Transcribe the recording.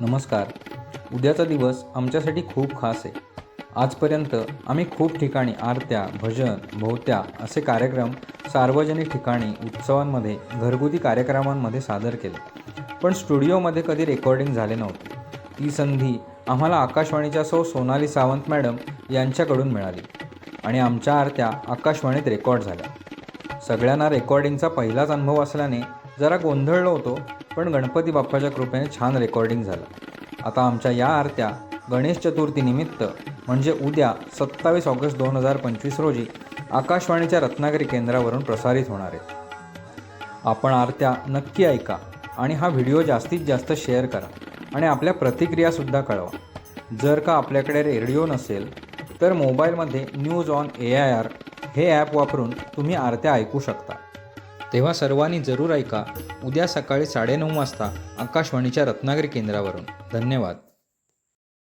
नमस्कार. उद्याचा दिवस आमच्यासाठी खूप खास आहे. आजपर्यंत आम्ही खूप ठिकाणी आरत्या भजन भोवत्या असे कार्यक्रम सार्वजनिक ठिकाणी उत्सवांमध्ये घरगुती कार्यक्रमांमध्ये सादर केले. पण स्टुडिओमध्ये कधी रेकॉर्डिंग झाले नव्हते. ती संधी आम्हाला आकाशवाणीच्या सौ सोनाली सावंत मॅडम यांच्याकडून मिळाली आणि आमच्या आरत्या आकाशवाणीत रेकॉर्ड झाल्या. सगळ्यांना रेकॉर्डिंगचा पहिलाच अनुभव असल्याने जरा गोंधळलो होतो पण गणपती बाप्पाच्या कृपेने छान रेकॉर्डिंग झालं. आता आमच्या या आरत्या गणेश चतुर्थीनिमित्त म्हणजे उद्या सत्तावीस ऑगस्ट दोन हजार पंचवीस रोजी आकाशवाणीच्या रत्नागिरी केंद्रावरून प्रसारित होणार आहेत. आपण आरत्या नक्की ऐका आणि हा व्हिडिओ जास्तीत जास्त शेअर करा आणि आपल्या प्रतिक्रियासुद्धा कळवा. जर का आपल्याकडे रेडिओ नसेल तर मोबाईलमध्ये news on A I R हे ॲप वापरून तुम्ही आरत्या ऐकू शकता. तेव्हा सर्वांनी जरूर ऐका. उद्या सकाळी साडेनऊ वाजता आकाशवाणीच्या रत्नागिरी केंद्रावरून. धन्यवाद.